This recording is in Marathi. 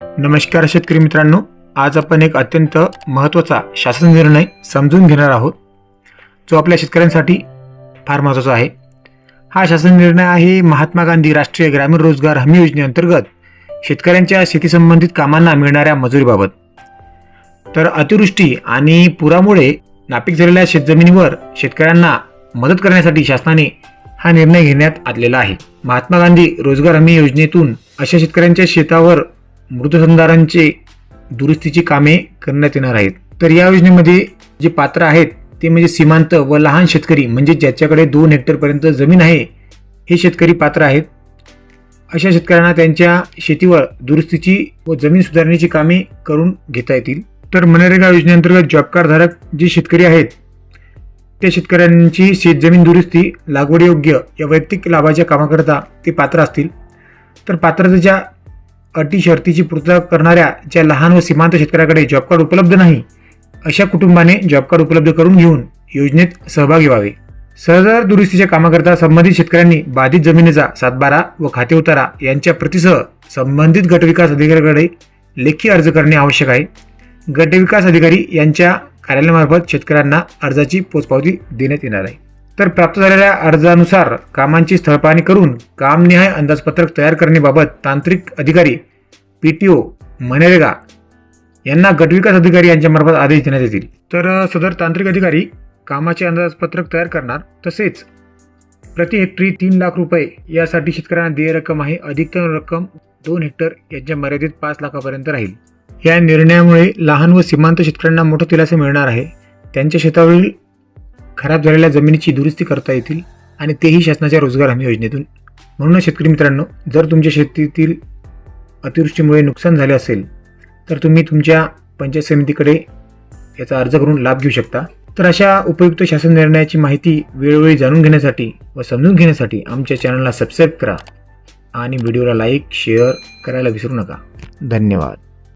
नमस्कार शेतकरी मित्रांनो आज आपण एक अत्यंत महत्त्वाचा शासन निर्णय समजून घेणार आहोत जो आपल्या शेतकऱ्यांसाठी फार महत्त्वाचा आहे. हा शासन निर्णय आहे महात्मा गांधी राष्ट्रीय ग्रामीण रोजगार हमी योजनेअंतर्गत शेतकऱ्यांच्या शेतीसंबंधित कामांना मिळणाऱ्या मजुरीबाबत. तर अतिवृष्टी आणि पुरामुळे नापीक झालेल्या शेतजमिनीवर शेतकऱ्यांना मदत करण्यासाठी शासनाने हा निर्णय घेण्यात आलेला आहे. महात्मा गांधी रोजगार हमी योजनेतून अशा शेतकऱ्यांच्या शेतावर मृतसंधारांचे दुरुस्तीची कामे करण्यात येणार आहेत. तर या योजनेमध्ये जे पात्र आहेत ते म्हणजे सीमांत व लहान शेतकरी म्हणजे ज्याच्याकडे दोन हेक्टरपर्यंत जमीन आहे हे शेतकरी पात्र आहेत. अशा शेतकऱ्यांना त्यांच्या शेतीवर दुरुस्तीची व जमीन सुधारण्याची कामे करून घेता येतील. तर मनरेगा योजनेअंतर्गत जॉब जे शेतकरी आहेत त्या शेतकऱ्यांची शेतजमीन दुरुस्ती लागवडयोग्य या वैयक्तिक लाभाच्या कामाकरता ते पात्र असतील. तर पात्रतेच्या अटी शर्तीची पूर्तता करणाऱ्या ज्या लहान व सीमांत शेतकऱ्याकडे जॉब कार्ड उपलब्ध नाही अशा कुटुंबाने जॉब कार्ड उपलब्ध करून घेऊन योजनेत सहभागी व्हावे. सहजार दुरुस्तीच्या कामाकरता संबंधित शेतकऱ्यांनी बाधित जमिनीचा सातबारा व खाते उतारा यांच्या प्रतिसह संबंधित गटविकास अधिकाऱ्याकडे लेखी अर्ज करणे आवश्यक आहे. गटविकास अधिकारी यांच्या कार्यालयामार्फत शेतकऱ्यांना अर्जाची पोचपावती देण्यात येणार आहे. तर प्राप्त झालेल्या अर्जानुसार कामांची स्थळपाहणी करून कामनिहाय अंदाजपत्रक तयार करण्याबाबत तांत्रिक अधिकारी पी टी ओ मनरेगा यांना गटविकास अधिकारी यांच्यामार्फत आदेश देण्यात येतील. तर सदर तांत्रिक अधिकारी कामाचे अंदाजपत्रक तयार करणार तसेच प्रति हेक्टरी तीन लाख रुपये यासाठी शेतकऱ्यांना देय रक्कम आहे. अधिकतम रक्कम दोन हेक्टर यांच्या मर्यादित पाच लाखापर्यंत राहील. या निर्णयामुळे लहान व सीमांत शेतकऱ्यांना मोठं दिलासा मिळणार आहे. त्यांच्या शेतावरील खराब झालेल्या जमिनीची दुरुस्ती करता येतील आणि तेही शासनाच्या रोजगार हमी योजनेतून. म्हणून शेतकरी मित्रांनो जर तुमच्या शेतीतील अतिवृष्टीमुळे नुकसान झाले असेल तर तुम्ही तुमच्या पंचायत समितीकडे याचा अर्ज करून लाभ घेऊ शकता. तर अशा उपयुक्त शासन निर्णयाची माहिती वेळोवेळी जाणून घेण्यासाठी व समजून घेण्यासाठी आमच्या चॅनलला सबस्क्राईब करा आणि व्हिडिओला लाईक शेअर करायला विसरू नका. धन्यवाद.